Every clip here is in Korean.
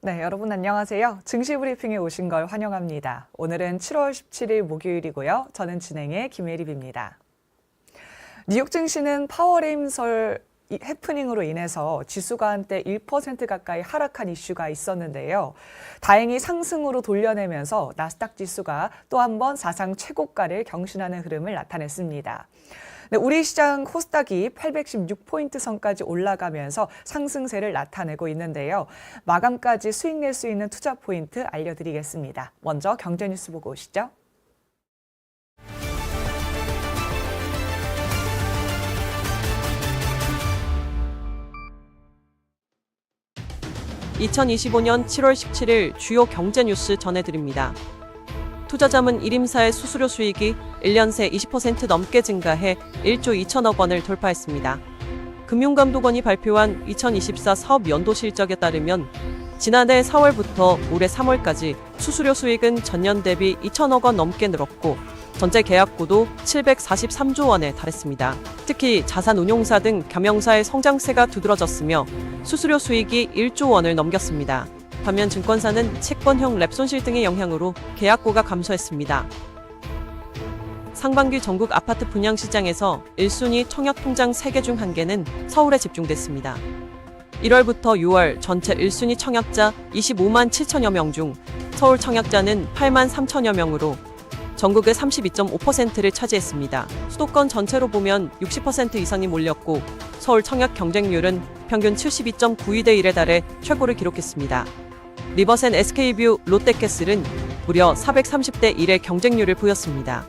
네, 여러분 안녕하세요. 증시 브리핑에 오신 걸 환영합니다. 오늘은 7월 17일 목요일이고요. 저는 진행의 김예립입니다. 뉴욕 증시는 파워레임설 이 해프닝으로 인해서 지수가 한때 1% 가까이 하락한 이슈가 있었는데요. 다행히 상승으로 돌려내면서 나스닥 지수가 또 한 번 사상 최고가를 경신하는 흐름을 나타냈습니다. 네, 우리 시장 코스닥이 816포인트 선까지 올라가면서 상승세를 나타내고 있는데요. 마감까지 수익 낼 수 있는 투자 포인트 알려드리겠습니다. 먼저 경제 뉴스 보고 오시죠. 2025년 7월 17일 주요 경제 뉴스 전해드립니다. 투자자문 1임사의 수수료 수익이 1년 새 20% 넘게 증가해 1조 2천억 원을 돌파했습니다. 금융감독원이 발표한 2024 사업 연도 실적에 따르면 지난해 4월부터 올해 3월까지 수수료 수익은 전년 대비 2천억 원 넘게 늘었고 전체 계약고도 743조 원에 달했습니다. 특히 자산운용사 등 겸용사의 성장세가 두드러졌으며 수수료 수익이 1조 원을 넘겼습니다. 반면 증권사는 채권형 랩 손실 등의 영향으로 계약고가 감소했습니다. 상반기 전국 아파트 분양 시장에서 1순위 청약 통장 3개 중 1개는 서울에 집중됐습니다. 1월부터 6월 전체 1순위 청약자 25만 7천여 명 중 서울 청약자는 8만 3천여 명으로 전국의 32.5%를 차지했습니다. 수도권 전체로 보면 60% 이상이 몰렸고 서울 청약 경쟁률은 평균 72.92대 1에 달해 최고를 기록했습니다. 리버센 SK뷰 롯데캐슬은 무려 430대 1의 경쟁률을 보였습니다.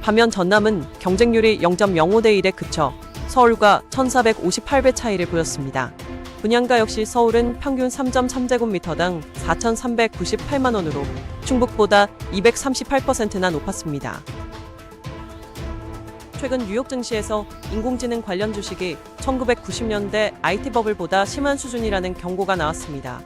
반면 전남은 경쟁률이 0.05대 1에 그쳐 서울과 1458배 차이를 보였습니다. 분양가 역시 서울은 평균 3.3제곱미터당 4,398만 원으로 충북보다 238%나 높았습니다. 최근 뉴욕 증시에서 인공지능 관련 주식이 1990년대 IT 버블보다 심한 수준이라는 경고가 나왔습니다.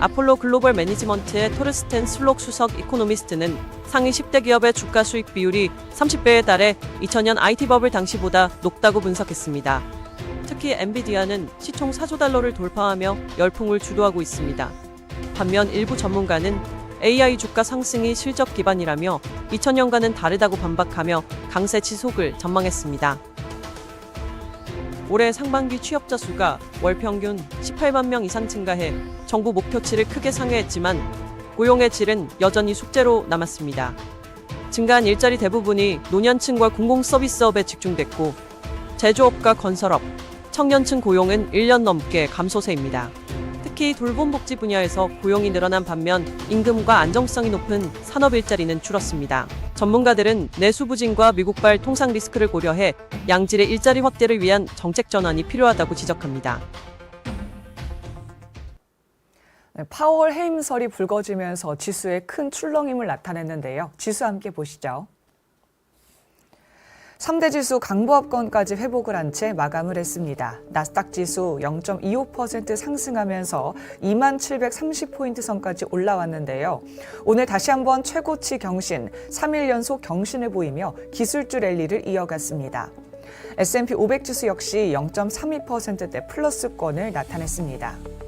아폴로 글로벌 매니지먼트의 토르스텐 슬록 수석 이코노미스트는 상위 10대 기업의 주가 수익 비율이 30배에 달해 2000년 IT 버블 당시보다 높다고 분석했습니다. 특히 엔비디아는 시총 4조 달러를 돌파하며 열풍을 주도하고 있습니다. 반면 일부 전문가는 AI 주가 상승이 실적 기반이라며 2000년과는 다르다고 반박하며 강세 지속을 전망했습니다. 올해 상반기 취업자 수가 월 평균 18만 명 이상 증가해 정부 목표치를 크게 상회했지만 고용의 질은 여전히 숙제로 남았습니다. 증가한 일자리 대부분이 노년층과 공공서비스업에 집중됐고 제조업과 건설업, 청년층 고용은 1년 넘게 감소세입니다. 특히 돌봄복지 분야에서 고용이 늘어난 반면 임금과 안정성이 높은 산업 일자리는 줄었습니다. 전문가들은 내수 부진과 미국발 통상 리스크를 고려해 양질의 일자리 확대를 위한 정책 전환이 필요하다고 지적합니다. 네, 파월 해임설이 불거지면서 지수에 큰 출렁임을 나타냈는데요. 지수 함께 보시죠. 3대 지수 강보합권까지 회복을 한 채 마감을 했습니다. 나스닥 지수 0.25% 상승하면서 2730포인트 선까지 올라왔는데요. 오늘 다시 한번 최고치 경신, 3일 연속 경신을 보이며 기술주 랠리를 이어갔습니다. S&P 500 지수 역시 0.32%대 플러스권을 나타냈습니다.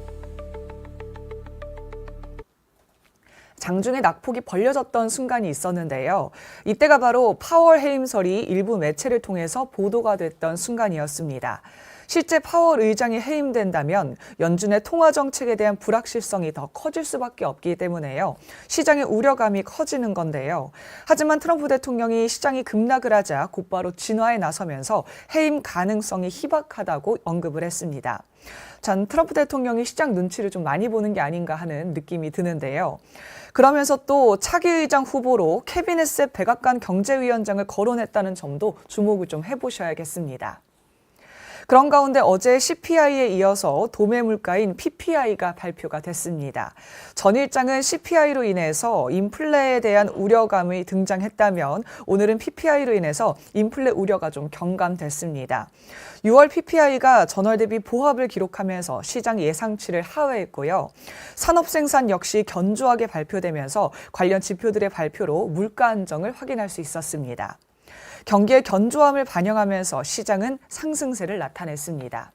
장중에 낙폭이 벌려졌던 순간이 있었는데요. 이때가 바로 파월 해임설이 일부 매체를 통해서 보도가 됐던 순간이었습니다. 실제 파월 의장이 해임된다면 연준의 통화 정책에 대한 불확실성이 더 커질 수밖에 없기 때문에요. 시장의 우려감이 커지는 건데요. 하지만 트럼프 대통령이 시장이 급락을 하자 곧바로 진화에 나서면서 해임 가능성이 희박하다고 언급을 했습니다. 전 트럼프 대통령이 시장 눈치를 좀 많이 보는 게 아닌가 하는 느낌이 드는데요. 그러면서 또 차기 의장 후보로 캐비넷의 백악관 경제위원장을 거론했다는 점도 주목을 좀 해보셔야겠습니다. 그런 가운데 어제 CPI에 이어서 도매 물가인 PPI가 발표가 됐습니다. 전 일장은 CPI로 인해서 인플레에 대한 우려감이 등장했다면 오늘은 PPI로 인해서 인플레 우려가 좀 경감됐습니다. 6월 PPI가 전월 대비 보합을 기록하면서 시장 예상치를 하회했고요. 산업 생산 역시 견조하게 발표되면서 관련 지표들의 발표로 물가 안정을 확인할 수 있었습니다. 경기의 견조함을 반영하면서 시장은 상승세를 나타냈습니다.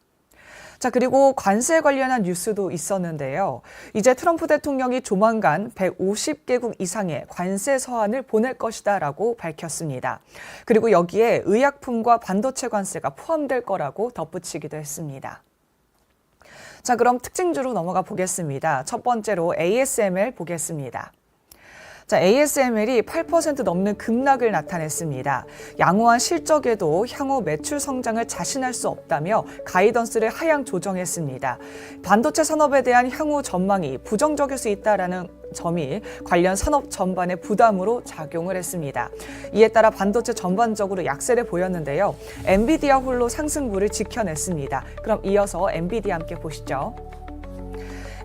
자, 그리고 관세 관련한 뉴스도 있었는데요. 이제 트럼프 대통령이 조만간 150개국 이상의 관세 서한을 보낼 것이다라고 밝혔습니다. 그리고 여기에 의약품과 반도체 관세가 포함될 거라고 덧붙이기도 했습니다. 자, 그럼 특징주로 넘어가 보겠습니다. 첫 번째로 ASML 보겠습니다. 자, ASML이 8% 넘는 급락을 나타냈습니다. 양호한 실적에도 향후 매출 성장을 자신할 수 없다며 가이던스를 하향 조정했습니다. 반도체 산업에 대한 향후 전망이 부정적일 수 있다라는 점이 관련 산업 전반의 부담으로 작용을 했습니다. 이에 따라 반도체 전반적으로 약세를 보였는데요. 엔비디아 홀로 상승부를 지켜냈습니다. 그럼 이어서 엔비디아 함께 보시죠.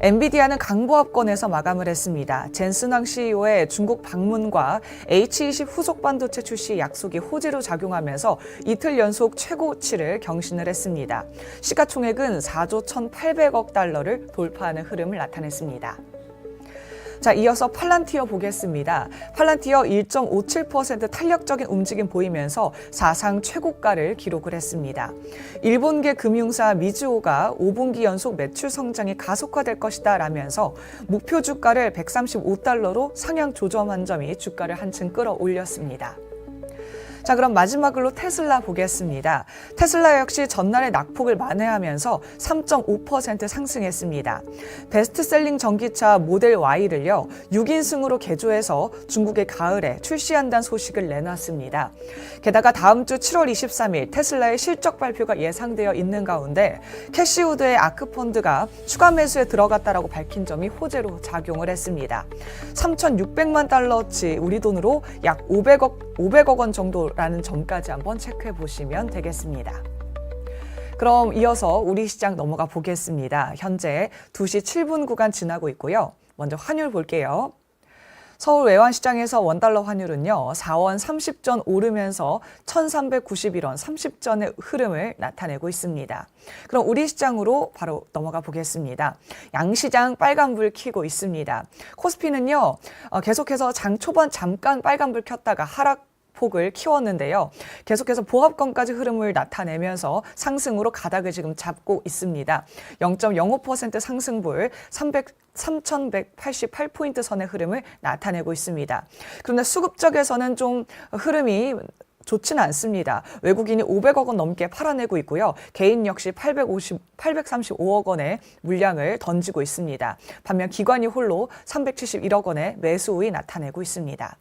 엔비디아는 강보합권에서 마감을 했습니다. 젠슨왕 CEO의 중국 방문과 H20 후속 반도체 출시 약속이 호재로 작용하면서 이틀 연속 최고치를 경신을 했습니다. 시가총액은 4조 1,800억 달러를 돌파하는 흐름을 나타냈습니다. 자, 이어서 팔란티어 보겠습니다. 팔란티어 1.57% 탄력적인 움직임 보이면서 사상 최고가를 기록을 했습니다. 일본계 금융사 미즈오가 5분기 연속 매출 성장이 가속화될 것이다 라면서 목표 주가를 135달러로 상향 조정한 점이 주가를 한층 끌어올렸습니다. 자, 그럼 마지막으로 테슬라 보겠습니다. 테슬라 역시 전날의 낙폭을 만회하면서 3.5% 상승했습니다. 베스트셀링 전기차 모델 Y를요, 6인승으로 개조해서 중국의 가을에 출시한다는 소식을 내놨습니다. 게다가 다음 주 7월 23일 테슬라의 실적 발표가 예상되어 있는 가운데 캐시우드의 아크펀드가 추가 매수에 들어갔다라고 밝힌 점이 호재로 작용을 했습니다. 3,600만 달러치 우리 돈으로 약 500억 500억 원 정도 라는 점까지 한번 체크해 보시면 되겠습니다. 그럼 이어서 우리 시장 넘어가 보겠습니다. 현재 2시 7분 구간 지나고 있고요. 먼저 환율 볼게요. 서울 외환시장에서 원달러 환율은요, 4원 30전 오르면서 1391원 30전의 흐름을 나타내고 있습니다. 그럼 우리 시장으로 바로 넘어가 보겠습니다. 양시장 빨간불 켜고 있습니다. 코스피는요, 어, 계속해서 장 초반 잠깐 빨간불 켰다가 하락 폭을 키웠는데요. 계속해서 보합권까지 흐름을 나타내면서 상승으로 가닥을 지금 잡고 있습니다. 0.05% 상승불 300 3,188포인트 선의 흐름을 나타내고 있습니다. 그런데 수급 쪽에서는 좀 흐름이 좋지는 않습니다. 외국인이 500억 원 넘게 팔아내고 있고요. 개인 역시 850, 835억 원의 물량을 던지고 있습니다. 반면 기관이 홀로 371억 원의 매수 우위 나타내고 있습니다.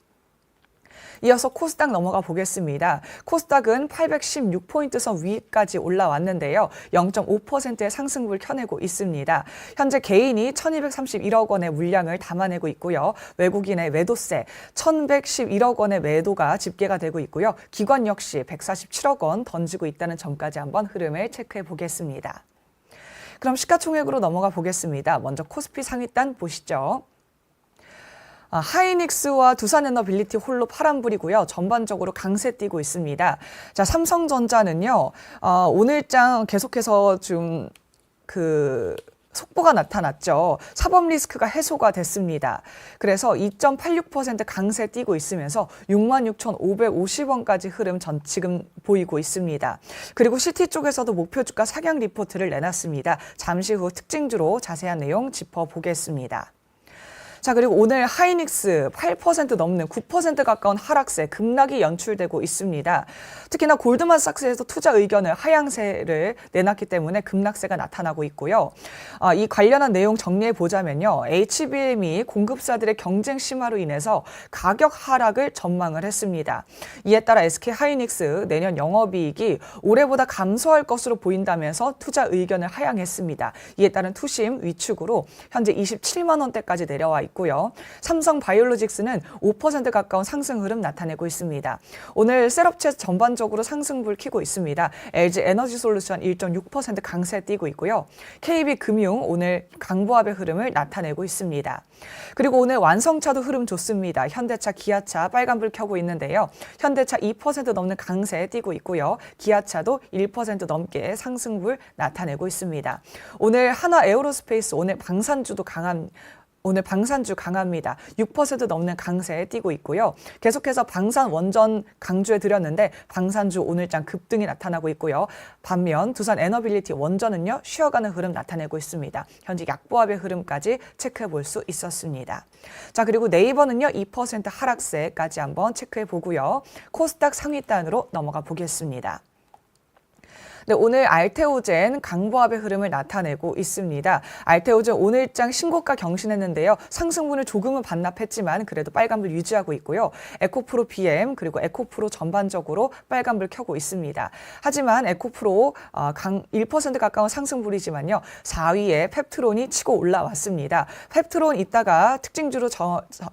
이어서 코스닥 넘어가 보겠습니다. 코스닥은 816포인트 선 위까지 올라왔는데요. 0.5%의 상승을 켜내고 있습니다. 현재 개인이 1231억 원의 물량을 담아내고 있고요. 외국인의 매도세 1111억 원의 매도가 집계가 되고 있고요. 기관 역시 147억 원 던지고 있다는 점까지 한번 흐름을 체크해 보겠습니다. 그럼 시가총액으로 넘어가 보겠습니다. 먼저 코스피 상위단 보시죠. 아, 하이닉스와 두산에너빌리티 홀로 파란불이고요. 전반적으로 강세 띄고 있습니다. 자, 삼성전자는요. 어, 오늘장 계속해서 좀그 속보가 나타났죠. 사법 리스크가 해소가 됐습니다. 그래서 2.86% 강세 띄고 있으면서 66,550원까지 흐름 전 지금 보이고 있습니다. 그리고 시티 쪽에서도 목표 주가 상향 리포트를 내놨습니다. 잠시 후 특징주로 자세한 내용 짚어보겠습니다. 자, 그리고 오늘 하이닉스 8% 넘는 9% 가까운 하락세, 급락이 연출되고 있습니다. 특히나 골드만삭스에서 투자 의견을 하향세를 내놨기 때문에 급락세가 나타나고 있고요. 아, 이 관련한 내용 정리해 보자면요. HBM이 공급사들의 경쟁 심화로 인해서 가격 하락을 전망을 했습니다. 이에 따라 SK 하이닉스 내년 영업이익이 올해보다 감소할 것으로 보인다면서 투자 의견을 하향했습니다. 이에 따른 투심 위축으로 현재 27만 원대까지 내려와 있고 요. 삼성 바이올로직스는 5% 가까운 상승 흐름 나타내고 있습니다. 오늘 셋업체 전반적으로 상승불 켜고 있습니다. LG 에너지 솔루션 1.6% 강세 띄고 있고요. KB 금융 오늘 강보합의 흐름을 나타내고 있습니다. 그리고 오늘 완성차도 흐름 좋습니다. 현대차, 기아차 빨간불 켜고 있는데요. 현대차 2% 넘는 강세 띄고 있고요. 기아차도 1% 넘게 상승불 나타내고 있습니다. 오늘 하나 에어로스페이스 오늘 방산주도 강한 오늘 방산주 강합니다. 6% 넘는 강세에 뛰고 있고요. 계속해서 방산 원전 강조해 드렸는데 방산주 오늘장 급등이 나타나고 있고요. 반면 두산 에너빌리티 원전은요 쉬어가는 흐름 나타내고 있습니다. 현재 약보합의 흐름까지 체크해 볼 수 있었습니다. 자 그리고 네이버는요 2% 하락세까지 한번 체크해 보고요. 코스닥 상위단으로 넘어가 보겠습니다. 네, 오늘 알테오젠 강보합의 흐름을 나타내고 있습니다. 알테오젠 오늘 장 신고가 경신했는데요. 상승분을 조금은 반납했지만 그래도 빨간불 유지하고 있고요. 에코프로 BM 그리고 에코프로 전반적으로 빨간불 켜고 있습니다. 하지만 에코프로 어, 강1% 가까운 상승불이지만요. 4위에 펩트론이 치고 올라왔습니다. 펩트론 이따가 특징주로 저, 저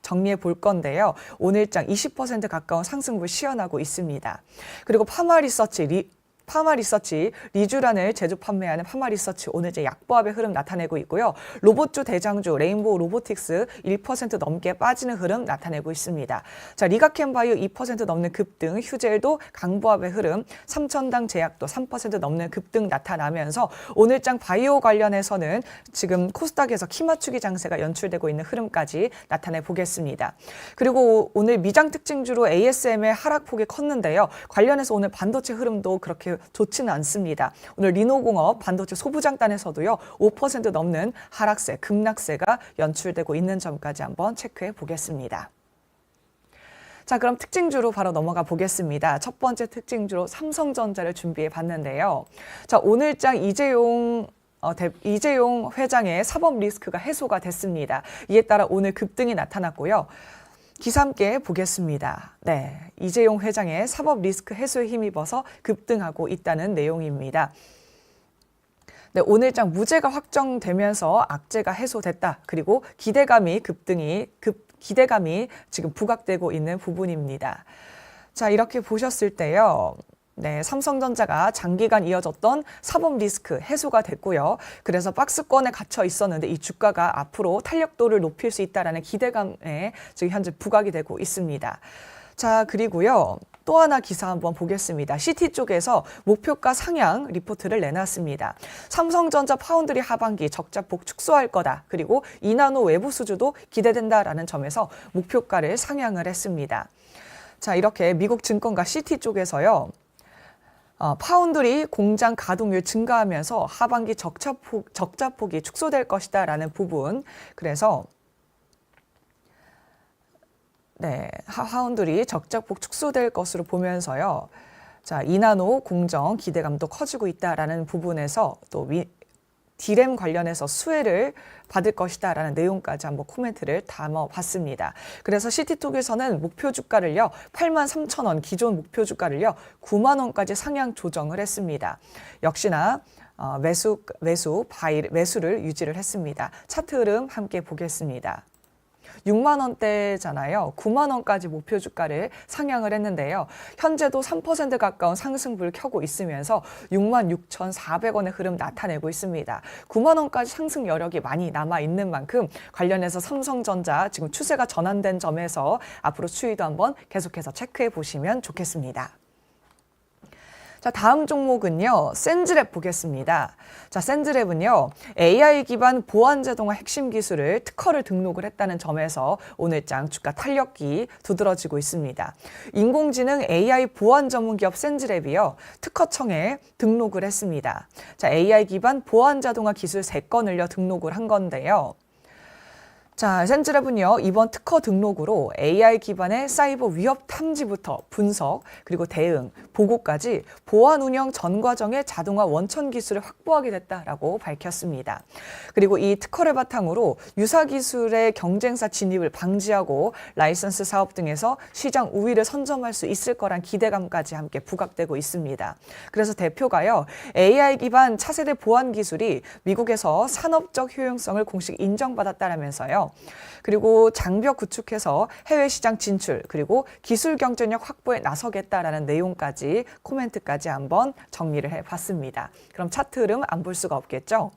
정리해 볼 건데요. 오늘장 20% 가까운 상승을 시연하고 있습니다. 그리고 파마 리서치 리, 파마 리서치 리쥬란을 제조 판매하는 파마 리서치 오늘 제 약보합의 흐름 나타내고 있고요. 로봇주 대장주 레인보우 로보틱스 1% 넘게 빠지는 흐름 나타내고 있습니다. 자 리가켄바이오 2% 넘는 급등, 휴젤도 강보합의 흐름, 삼천당 제약도 3% 넘는 급등 나타나면서 오늘장 바이오 관련해서는 지금 코스닥에서 키 맞추기 장세가 연출되고 있는 흐름까지 나타내 보겠습니다. 그리고 오늘 미장 특징주로 ASM의 하락폭이 컸는데요. 관련해서 오늘 반도체 흐름도 그렇게 좋지는 않습니다. 오늘 리노공업 반도체 소부장단에서도요. 5% 넘는 하락세, 급락세가 연출되고 있는 점까지 한번 체크해 보겠습니다. 자, 그럼 특징주로 바로 넘어가 보겠습니다. 첫 번째 특징주로 삼성전자를 준비해 봤는데요. 자, 오늘장 이재용 어, 대, 이재용 회장의 사법 리스크가 해소가 됐습니다. 이에 따라 오늘 급등이 나타났고요. 기사 함께 보겠습니다. 네, 이재용 회장의 사법 리스크 해소에 힘입어서 급등하고 있다는 내용입니다. 네, 오늘장 무죄가 확정되면서 악재가 해소됐다. 그리고 기대감이 급등이 급 기대감이 지금 부각되고 있는 부분입니다. 자, 이렇게 보셨을 때요. 네, 삼성전자가 장기간 이어졌던 사법 리스크 해소가 됐고요. 그래서 박스권에 갇혀 있었는데 이 주가가 앞으로 탄력도를 높일 수 있다라는 기대감에 지금 현재 부각이 되고 있습니다. 자, 그리고요. 또 하나 기사 한번 보겠습니다. CT 쪽에서 목표가 상향 리포트를 내놨습니다. 삼성전자 파운드리 하반기 적자폭 축소할 거다. 그리고 이나노 외부 수주도 기대된다라는 점에서 목표가를 상향을 했습니다. 자, 이렇게 미국 증권가 CT 쪽에서요. 어, 파운드리 공장 가동률 증가하면서 하반기 적자폭, 적자폭이 축소될 것이다라는 부분. 그래서 네, 하- 하운드리 적자폭 축소될 것으로 보면서요. 자, 이나노 공정 기대감도 커지고 있다라는 부분에서 또 미, 디램 관련해서 수혜를 받을 것이다라는 내용까지 한번 코멘트를 담아봤습니다. 그래서 시티톡에서는 목표 주가를요 8만 3천 원 기존 목표 주가를요 9만 원까지 상향 조정을 했습니다. 역시나 어, 매수 매수 바이 매수를 유지를 했습니다. 차트 흐름 함께 보겠습니다. 6만 원대잖아요. 9만 원까지 목표 주가를 상향을 했는데요. 현재도 3% 가까운 상승불 켜고 있으면서 6만 6,400원의 흐름 나타내고 있습니다. 9만 원까지 상승 여력이 많이 남아 있는 만큼 관련해서 삼성전자 지금 추세가 전환된 점에서 앞으로 추이도 한번 계속해서 체크해 보시면 좋겠습니다. 자, 다음 종목은요, 센즈랩 보겠습니다. 자, 센즈랩은요, AI 기반 보안 자동화 핵심 기술을 특허를 등록을 했다는 점에서 오늘장 주가 탄력기 두드러지고 있습니다. 인공지능 AI 보안 전문 기업 센즈랩이요, 특허청에 등록을 했습니다. 자, AI 기반 보안 자동화 기술 3건을요, 등록을 한 건데요. 자, 센즈랩은요, 이번 특허 등록으로 AI 기반의 사이버 위협 탐지부터 분석, 그리고 대응, 보고까지 보안 운영 전 과정의 자동화 원천 기술을 확보하게 됐다라고 밝혔습니다. 그리고 이 특허를 바탕으로 유사 기술의 경쟁사 진입을 방지하고 라이선스 사업 등에서 시장 우위를 선점할 수 있을 거란 기대감까지 함께 부각되고 있습니다. 그래서 대표가요, AI 기반 차세대 보안 기술이 미국에서 산업적 효용성을 공식 인정받았다라면서요. 그리고 장벽 구축해서 해외 시장 진출 그리고 기술 경쟁력 확보에 나서겠다라는 내용까지 코멘트까지 한번 정리를 해봤습니다. 그럼 차트 흐름 안 볼 수가 없겠죠?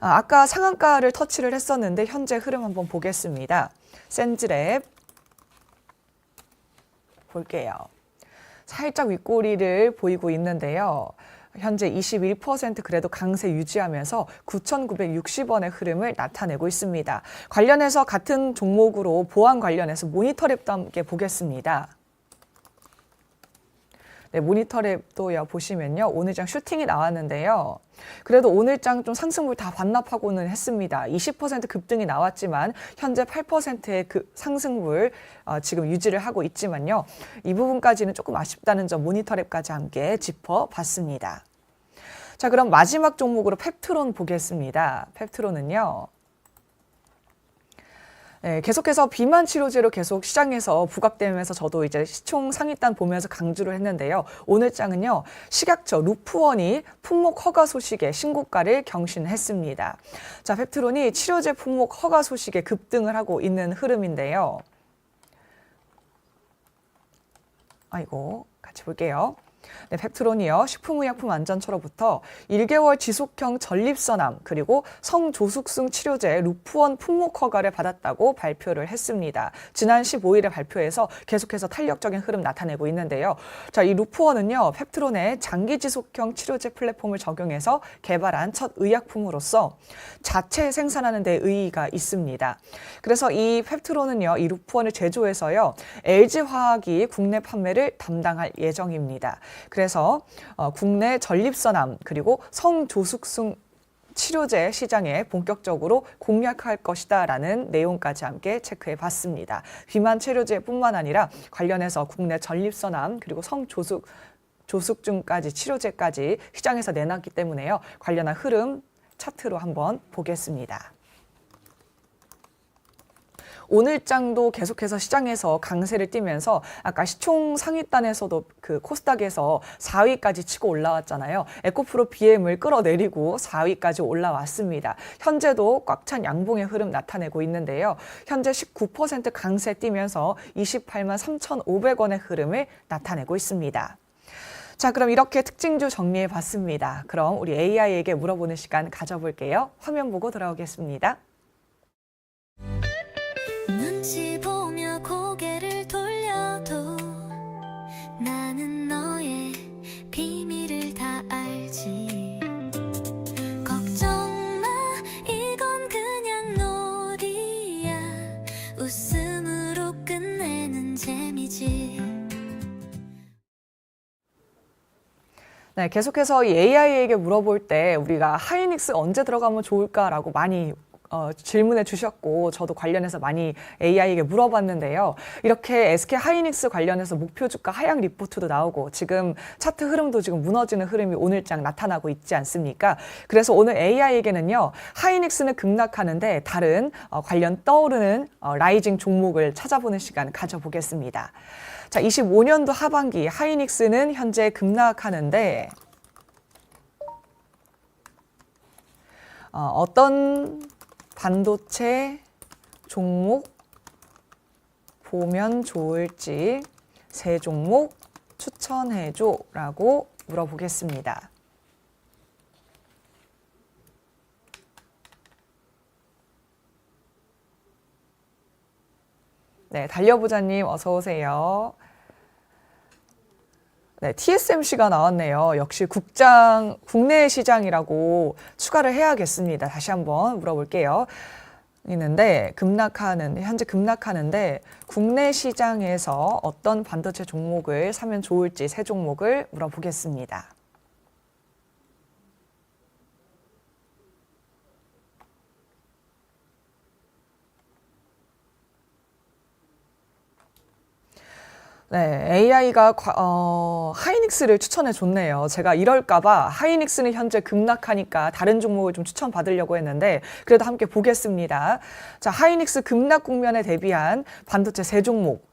아, 아까 상한가를 터치를 했었는데 현재 흐름 한번 보겠습니다. 센즈랩 볼게요. 살짝 윗꼬리를 보이고 있는데요. 현재 21% 그래도 강세 유지하면서 9,960원의 흐름을 나타내고 있습니다. 관련해서 같은 종목으로 보안 관련해서 모니터랩도 함께 보겠습니다. 네, 모니터랩도 보시면요. 오늘장 슈팅이 나왔는데요. 그래도 오늘장 좀 상승물 다 반납하고는 했습니다. 20% 급등이 나왔지만 현재 8%의 그 상승물 어, 지금 유지를 하고 있지만요. 이 부분까지는 조금 아쉽다는 점 모니터랩까지 함께 짚어봤습니다. 자, 그럼 마지막 종목으로 펩트론 보겠습니다. 펩트론은요. 네, 계속해서 비만 치료제로 계속 시장에서 부각되면서 저도 이제 시총 상위단 보면서 강조를 했는데요. 오늘 장은요, 식약처 루프원이 품목 허가 소식에 신고가를 경신했습니다. 자, 펩트론이 치료제 품목 허가 소식에 급등을 하고 있는 흐름인데요. 아이고, 같이 볼게요. 네, 펩트론이요. 식품의약품안전처로부터 1개월 지속형 전립선암 그리고 성조숙증 치료제 루프원 품목 허가를 받았다고 발표를 했습니다. 지난 15일에 발표해서 계속해서 탄력적인 흐름 나타내고 있는데요. 자, 이 루프원은요. 펩트론의 장기 지속형 치료제 플랫폼을 적용해서 개발한 첫 의약품으로서 자체 생산하는 데 의의가 있습니다. 그래서 이 펩트론은요. 이 루프원을 제조해서요. LG화학이 국내 판매를 담당할 예정입니다. 그래서 어, 국내 전립선암 그리고 성조숙증 치료제 시장에 본격적으로 공략할 것이다라는 내용까지 함께 체크해 봤습니다. 비만 치료제뿐만 아니라 관련해서 국내 전립선암 그리고 성조숙 조숙증까지 치료제까지 시장에서 내놨기 때문에요. 관련한 흐름 차트로 한번 보겠습니다. 오늘장도 계속해서 시장에서 강세를 띠면서 아까 시총 상위단에서도 그 코스닥에서 4위까지 치고 올라왔잖아요. 에코프로 BM을 끌어내리고 4위까지 올라왔습니다. 현재도 꽉 찬 양봉의 흐름 나타내고 있는데요. 현재 19% 강세 띠면서 28만 3,500원의 흐름을 나타내고 있습니다. 자, 그럼 이렇게 특징주 정리해 봤습니다. 그럼 우리 AI에게 물어보는 시간 가져볼게요. 화면 보고 돌아오겠습니다. 네, 계속해서 이 AI에게 물어볼 때 우리가 하이닉스 언제 들어가면 좋을까라고 많이 어, 질문해 주셨고 저도 관련해서 많이 AI에게 물어봤는데요. 이렇게 SK 하이닉스 관련해서 목표 주가 하향 리포트도 나오고 지금 차트 흐름도 지금 무너지는 흐름이 오늘장 나타나고 있지 않습니까? 그래서 오늘 AI에게는요. 하이닉스는 급락하는데 다른 어, 관련 떠오르는 어, 라이징 종목을 찾아보는 시간 가져보겠습니다. 자, 25년도 하반기 하이닉스는 현재 급락하는데 어, 어떤 반도체 종목 보면 좋을지 세 종목 추천해줘 라고 물어보겠습니다. 네, 달려보자님 어서 오세요. 네, TSMC가 나왔네요. 역시 국장, 국내 시장이라고 추가를 해야겠습니다. 다시 한번 물어볼게요. 있는데 급락하는 현재 급락하는데 국내 시장에서 어떤 반도체 종목을 사면 좋을지 세 종목을 물어보겠습니다. 네, AI가 어, 하이닉스를 추천해 줬네요. 제가 이럴까봐 하이닉스는 현재 급락하니까 다른 종목을 좀 추천 받으려고 했는데 그래도 함께 보겠습니다. 자, 하이닉스 급락 국면에 대비한 반도체 세 종목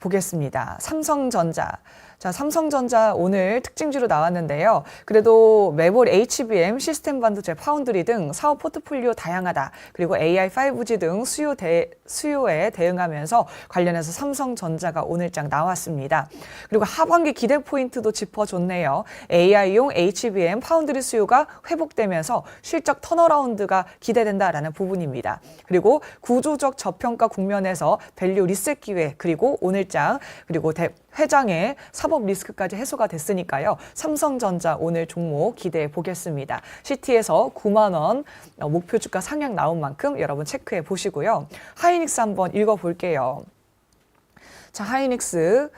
보겠습니다. 삼성전자. 자, 삼성전자 오늘 특징주로 나왔는데요. 그래도 매볼 HBM, 시스템 반도체, 파운드리 등 사업 포트폴리오 다양하다. 그리고 AI 5G 등 수요 대, 수요에 대응하면서 관련해서 삼성전자가 오늘장 나왔습니다. 그리고 하반기 기대 포인트도 짚어줬네요. AI용 HBM, 파운드리 수요가 회복되면서 실적 턴어라운드가 기대된다라는 부분입니다. 그리고 구조적 저평가 국면에서 밸류 리셋 기회, 그리고 오늘장, 그리고 대, 회장의 사법 리스크까지 해소가 됐으니까요. 삼성전자 오늘 종목 기대해 보겠습니다. 시티에서 9만 원 어, 목표 주가 상향 나온 만큼 여러분 체크해 보시고요. 하이닉스 한번 읽어 볼게요. 자, 하이닉스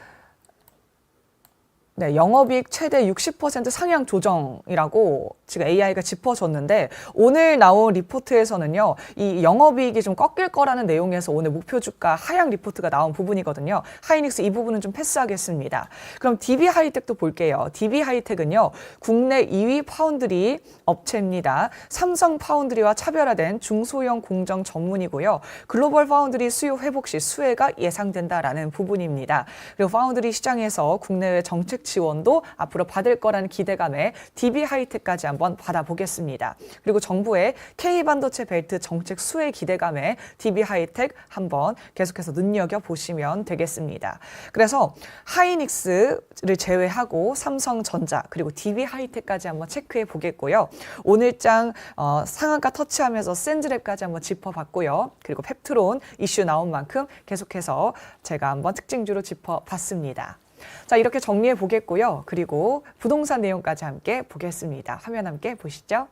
네, 영업이익 최대 60% 상향 조정이라고 지금 AI가 짚어줬는데 오늘 나온 리포트에서는요, 이 영업이익이 좀 꺾일 거라는 내용에서 오늘 목표 주가 하향 리포트가 나온 부분이거든요. 하이닉스 이 부분은 좀 패스하겠습니다. 그럼 DB 하이텍도 볼게요. DB 하이텍은요, 국내 2위 파운드리 업체입니다. 삼성 파운드리와 차별화된 중소형 공정 전문이고요. 글로벌 파운드리 수요 회복 시 수혜가 예상된다라는 부분입니다. 그리고 파운드리 시장에서 국내외 정책 지원도 앞으로 받을 거라는 기대감에 DB 하이텍까지 한번 받아보겠습니다. 그리고 정부의 K 반도체 벨트 정책 수혜 기대감에 DB 하이텍 한번 계속해서 눈여겨 보시면 되겠습니다. 그래서 하이닉스를 제외하고 삼성전자 그리고 DB 하이텍까지 한번 체크해 보겠고요. 오늘장 어, 상한가 터치하면서 센즈랩까지 한번 짚어봤고요. 그리고 펩트론 이슈 나온 만큼 계속해서 제가 한번 특징주로 짚어봤습니다. 자, 이렇게 정리해 보겠고요. 그리고 부동산 내용까지 함께 보겠습니다. 화면 함께 보시죠.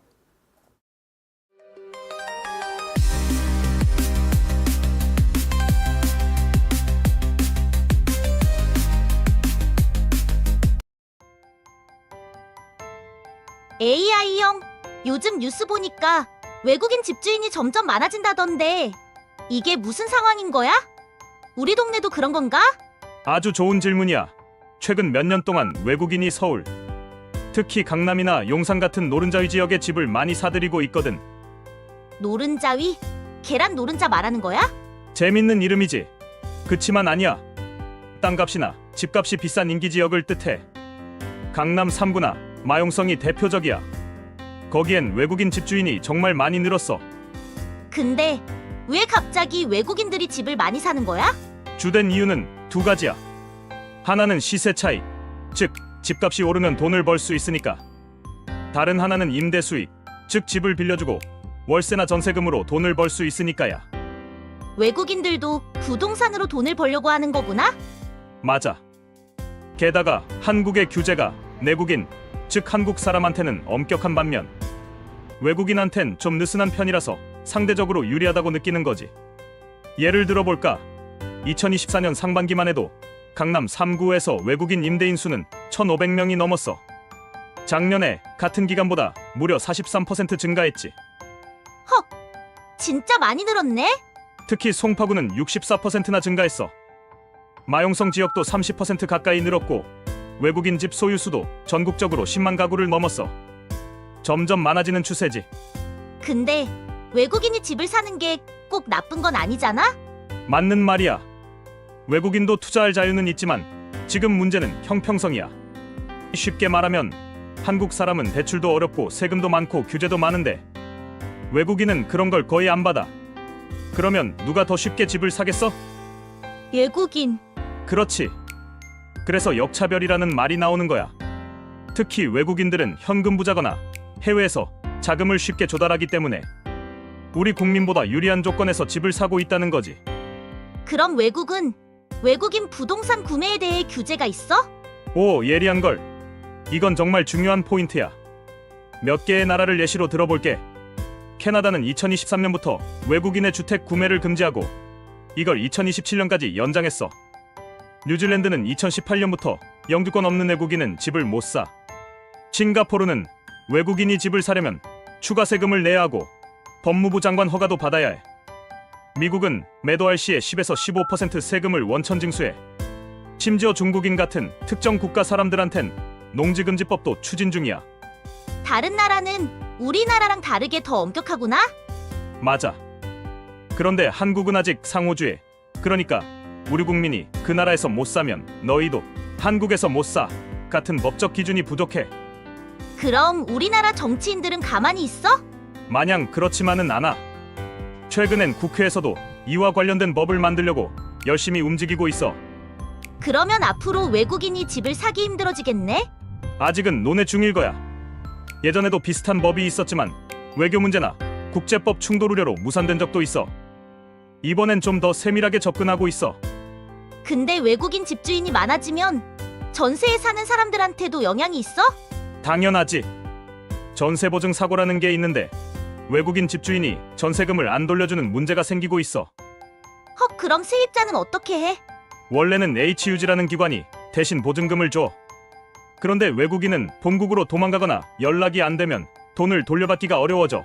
AI 형, 요즘 뉴스 보니까 외국인 집주인이 점점 많아진다던데 이게 무슨 상황인 거야? 우리 동네도 그런 건가? 아주 좋은 질문이야. 최근 몇 년 동안 외국인이 서울, 특히 강남이나 용산 같은 노른자위 지역에 집을 많이 사들이고 있거든. 노른자위? 계란 노른자 말하는 거야? 재밌는 이름이지. 그치만 아니야. 땅값이나 집값이 비싼 인기 지역을 뜻해. 강남 3구나 마용성이 대표적이야. 거기엔 외국인 집주인이 정말 많이 늘었어. 근데 왜 갑자기 외국인들이 집을 많이 사는 거야? 주된 이유는 두 가지야. 하나는 시세 차이, 즉 집값이 오르면 돈을 벌 수 있으니까. 다른 하나는 임대 수익, 즉 집을 빌려주고 월세나 전세금으로 돈을 벌 수 있으니까야. 외국인들도 부동산으로 돈을 벌려고 하는 거구나? 맞아. 게다가 한국의 규제가 내국인, 즉 한국 사람한테는 엄격한 반면 외국인한텐 좀 느슨한 편이라서 상대적으로 유리하다고 느끼는 거지. 예를 들어 볼까? 2024년 상반기만 해도 강남 3구에서 외국인 임대인 수는 1,500명이 넘었어. 작년에 같은 기간보다 무려 43% 증가했지. 진짜 많이 늘었네? 특히 송파구는 64%나 증가했어. 마용성 지역도 30% 가까이 늘었고 외국인 집 소유 수도 전국적으로 10만 가구를 넘었어. 점점 많아지는 추세지. 근데 외국인이 집을 사는 게 꼭 나쁜 건 아니잖아? 맞는 말이야. 외국인도 투자할 자유는 있지만 지금 문제는 형평성이야. 쉽게 말하면 한국 사람은 대출도 어렵고 세금도 많고 규제도 많은데 외국인은 그런 걸 거의 안 받아. 그러면 누가 더 쉽게 집을 사겠어? 외국인. 그렇지. 그래서 역차별이라는 말이 나오는 거야. 특히 외국인들은 현금 부자거나 해외에서 자금을 쉽게 조달하기 때문에 우리 국민보다 유리한 조건에서 집을 사고 있다는 거지. 그럼 외국은 외국인 부동산 구매에 대해 규제가 있어? 오, 예리한 걸. 이건 정말 중요한 포인트야. 몇 개의 나라를 예시로 들어볼게. 캐나다는 2023년부터 외국인의 주택 구매를 금지하고 이걸 2027년까지 연장했어. 뉴질랜드는 2018년부터 영주권 없는 외국인은 집을 못 사. 싱가포르는 외국인이 집을 사려면 추가 세금을 내야 하고 법무부 장관 허가도 받아야 해. 미국은 매도할 시에 10에서 15% 세금을 원천 징수해. 심지어 중국인 같은 특정 국가 사람들한텐 농지금지법도 추진 중이야. 다른 나라는 우리나라랑 다르게 더 엄격하구나? 맞아. 그런데 한국은 아직 상호주의. 그러니까 우리 국민이 그 나라에서 못 사면 너희도 한국에서 못 사. 같은 법적 기준이 부족해. 그럼 우리나라 정치인들은 가만히 있어? 마냥 그렇지만은 않아. 최근엔 국회에서도 이와 관련된 법을 만들려고 열심히 움직이고 있어. 그러면 앞으로 외국인이 집을 사기 힘들어지겠네? 아직은 논의 중일 거야. 예전에도 비슷한 법이 있었지만 외교 문제나 국제법 충돌 우려로 무산된 적도 있어. 이번엔 좀 더 세밀하게 접근하고 있어. 근데 외국인 집주인이 많아지면 전세에 사는 사람들한테도 영향이 있어? 당연하지. 전세 보증 사고라는 게 있는데 외국인 집주인이 전세금을 안 돌려주는 문제가 생기고 있어. 헉, 그럼 세입자는 어떻게 해? 원래는 HUG라는 기관이 대신 보증금을 줘. 그런데 외국인은 본국으로 도망가거나 연락이 안 되면 돈을 돌려받기가 어려워져.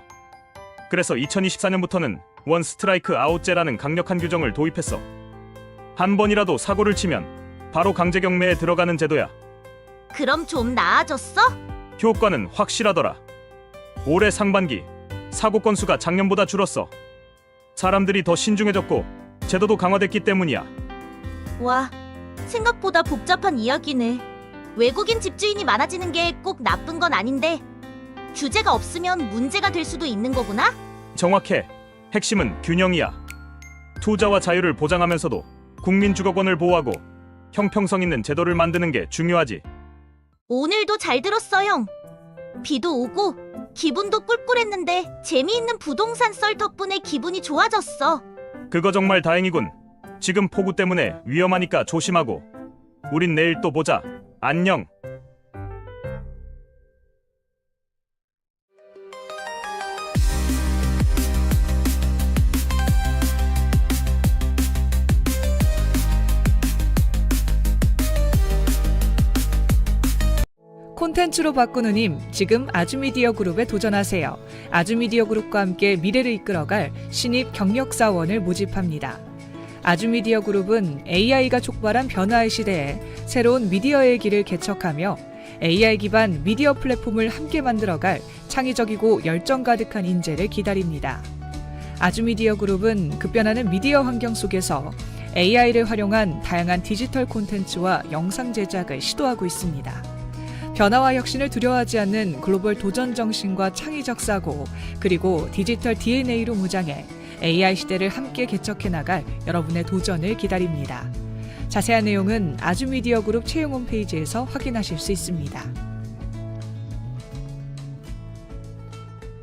그래서 2024년부터는 원 스트라이크 아웃제라는 강력한 규정을 도입했어. 한 번이라도 사고를 치면 바로 강제 경매에 들어가는 제도야. 그럼 좀 나아졌어? 효과는 확실하더라. 올해 상반기 사고 건수가 작년보다 줄었어. 사람들이 더 신중해졌고 제도도 강화됐기 때문이야. 와, 생각보다 복잡한 이야기네. 외국인 집주인이 많아지는 게 꼭 나쁜 건 아닌데 규제가 없으면 문제가 될 수도 있는 거구나? 정확해. 핵심은 균형이야. 투자와 자유를 보장하면서도 국민 주거권을 보호하고 형평성 있는 제도를 만드는 게 중요하지. 오늘도 잘 들었어, 형. 비도 오고 기분도 꿀꿀했는데 재미있는 부동산 썰 덕분에 기분이 좋아졌어. 그거 정말 다행이군. 지금 폭우 때문에 위험하니까 조심하고. 우린 내일 또 보자. 안녕. 콘텐츠로 바꾸는 힘, 지금 아주미디어 그룹에 도전하세요. 아주미디어 그룹과 함께 미래를 이끌어갈 신입 경력사원을 모집합니다. 아주미디어 그룹은 AI가 촉발한 변화의 시대에 새로운 미디어의 길을 개척하며 AI 기반 미디어 플랫폼을 함께 만들어갈 창의적이고 열정 가득한 인재를 기다립니다. 아주미디어 그룹은 급변하는 미디어 환경 속에서 AI를 활용한 다양한 디지털 콘텐츠와 영상 제작을 시도하고 있습니다. 변화와 혁신을 두려워하지 않는 글로벌 도전 정신과 창의적 사고, 그리고 디지털 DNA로 무장해 AI 시대를 함께 개척해 나갈 여러분의 도전을 기다립니다. 자세한 내용은 아주미디어 그룹 채용 홈페이지에서 확인하실 수 있습니다.